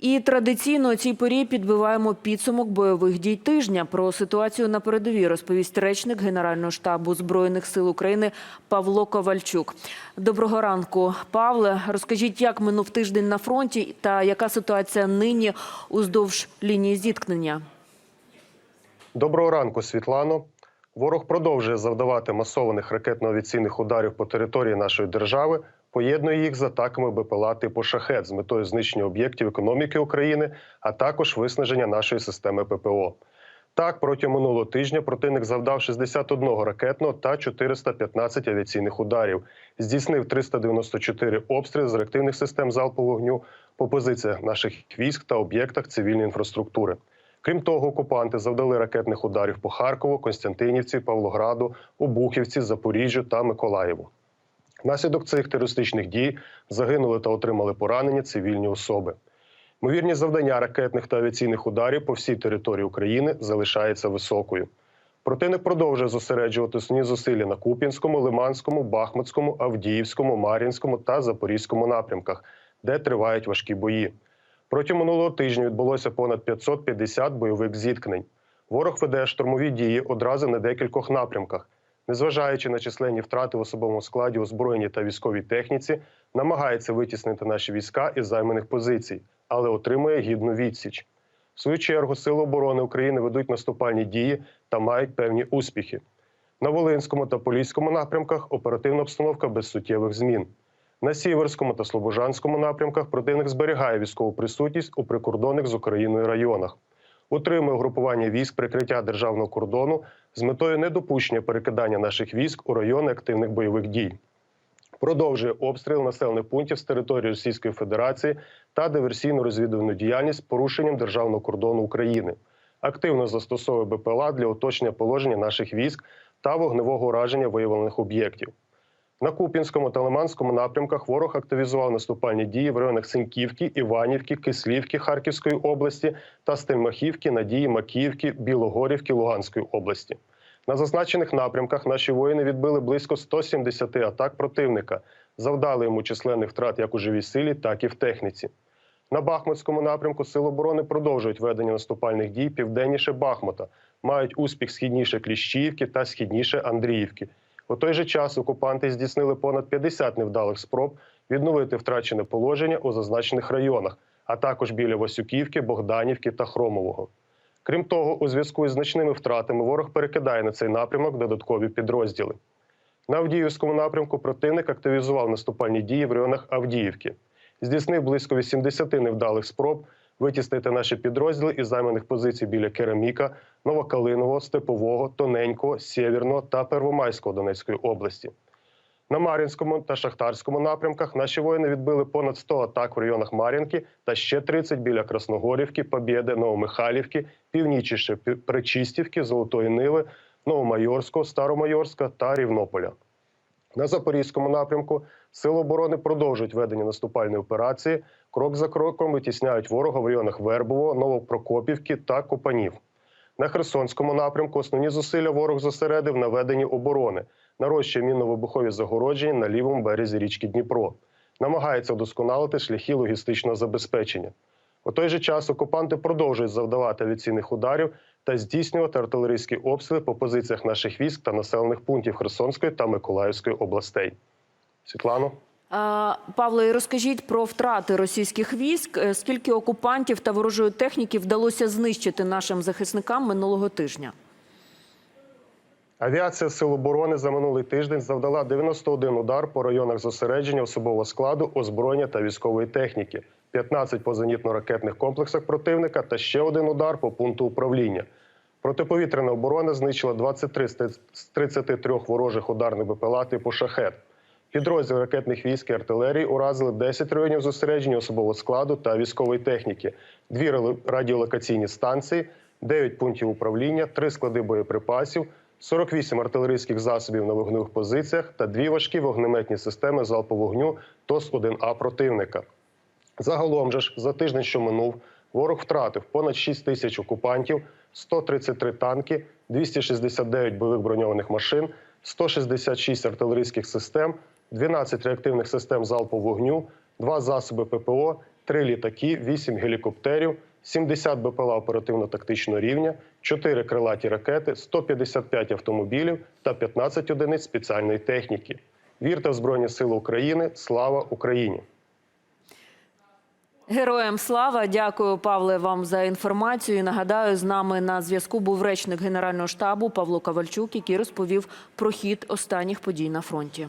І традиційно у цій порі підбиваємо підсумок бойових дій тижня. Про ситуацію на передовій розповість речник Генерального штабу Збройних сил України Павло Ковальчук. Доброго ранку, Павле. Розкажіть, як минув тиждень на фронті та яка ситуація нині уздовж лінії зіткнення? Доброго ранку, Світлано. Ворог продовжує завдавати масованих ракетно-авіаційних ударів по території нашої держави, поєднує їх з атаками БПЛА типу шахет з метою знищення об'єктів економіки України, а також виснаження нашої системи ППО. Так, протягом минулого тижня противник завдав 61 ракетного та 415 авіаційних ударів, здійснив 394 обстріли з реактивних систем залпового вогню по позиціях наших військ та об'єктах цивільної інфраструктури. Крім того, окупанти завдали ракетних ударів по Харкову, Константинівці, Павлограду, Обухівці, Запоріжжю та Миколаєву. Внаслідок цих терористичних дій загинули та отримали поранення цивільні особи. Ймовірність завдання ракетних та авіаційних ударів по всій території України залишається високою. Противник продовжує зосереджувати основні зусилля на Куп'янському, Лиманському, Бахмутському, Авдіївському, Мар'їнському та Запорізькому напрямках, де тривають важкі бої. Протягом минулого тижня відбулося понад 550 бойових зіткнень. Ворог веде штурмові дії одразу на декількох напрямках. Незважаючи на численні втрати в особовому складі, озброєнні та військовій техніці, намагається витіснити наші війська із займаних позицій, але отримує гідну відсіч. В свою чергу Сили оборони України ведуть наступальні дії та мають певні успіхи. На Волинському та Поліському напрямках оперативна обстановка без суттєвих змін. На Сіверському та Слобожанському напрямках противник зберігає військову присутність у прикордонних з Україною районах, утримує угрупування військ прикриття державного кордону з метою недопущення перекидання наших військ у райони активних бойових дій. Продовжує обстріл населених пунктів з території Російської Федерації та диверсійно-розвідувальну діяльність з порушенням державного кордону України. Активно застосовує БПЛА для уточнення положення наших військ та вогневого ураження виявлених об'єктів. На Куп'янському та Лиманському напрямках ворог активізував наступальні дії в районах Синьківки, Іванівки, Кислівки Харківської області та Стельмахівки, Надії, Макіївки, Білогорівки Луганської області. На зазначених напрямках наші воїни відбили близько 170 атак противника, завдали йому численних втрат як у живій силі, так і в техніці. На Бахмутському напрямку Сили оборони продовжують ведення наступальних дій південніше Бахмута, мають успіх східніше Кліщіївки та східніше Андріївки. У той же час окупанти здійснили понад 50 невдалих спроб відновити втрачене положення у зазначених районах, а також біля Васюківки, Богданівки та Хромового. Крім того, у зв'язку із значними втратами ворог перекидає на цей напрямок додаткові підрозділи. На Авдіївському напрямку противник активізував наступальні дії в районах Авдіївки, здійснив близько 80 невдалих спроб витіснити наші підрозділи із займаних позицій біля Кераміка, Новокалинового, Степового, Тоненького, Сєвєрного та Первомайського Донецької області. На Мар'їнському та Шахтарському напрямках наші воїни відбили понад 100 атак в районах Мар'їнки та ще 30 біля Красногорівки, Побєди, Новомихайлівки, північніше Пі- Причистівки, Золотої Ниви, Новомайорського, Старомайорська та Рівнополя. На Запорізькому напрямку Сили оборони продовжують ведення наступальної операції. Крок за кроком витісняють ворога в районах Вербового, Новопрокопівки та Копанів. На Херсонському напрямку основні зусилля ворог зосередив на веденні оборони, нарощує мінно-вибухові загородження на лівому березі річки Дніпро, намагається вдосконалити шляхи логістичного забезпечення. У той же час окупанти продовжують завдавати авіаційних ударів та здійснювати артилерійські обстріли по позиціях наших військ та населених пунктів Херсонської та Миколаївської областей. Світлано. Павло, і розкажіть про втрати російських військ. Е, Скільки окупантів та ворожої техніки вдалося знищити нашим захисникам минулого тижня? Авіація Сил оборони за минулий тиждень завдала 91 удар по районах зосередження особового складу, озброєння та військової техніки, 15 по зенітно-ракетних комплексах противника та ще один удар по пункту управління. Протиповітряна оборона знищила 23 з 33 ворожих ударних БПЛА типу шахет. Підрозділ ракетних військ і артилерії уразили 10 районів зосередження особового складу та військової техніки, дві радіолокаційні станції, 9 пунктів управління, 3 склади боєприпасів, 48 артилерійських засобів на вогневих позиціях та дві важкі вогнеметні системи залпового вогню ТОС-1А противника. Загалом же ж за тиждень, що минув, ворог втратив понад 6 тисяч окупантів, 133 танки, 269 бойових броньованих машин, 166 артилерійських систем, 12 реактивних систем залпового вогню, 2 засоби ППО, 3 літаки, 8 гелікоптерів, 70 БПЛА оперативно-тактичного рівня, 4 крилаті ракети, 155 автомобілів та 15 одиниць спеціальної техніки. Вірте в Збройні Сили України! Слава Україні! Героям слава, дякую, Павле, вам за інформацію. Нагадаю, з нами на зв'язку був речник Генерального штабу Павло Ковальчук, який розповів про хід останніх подій на фронті.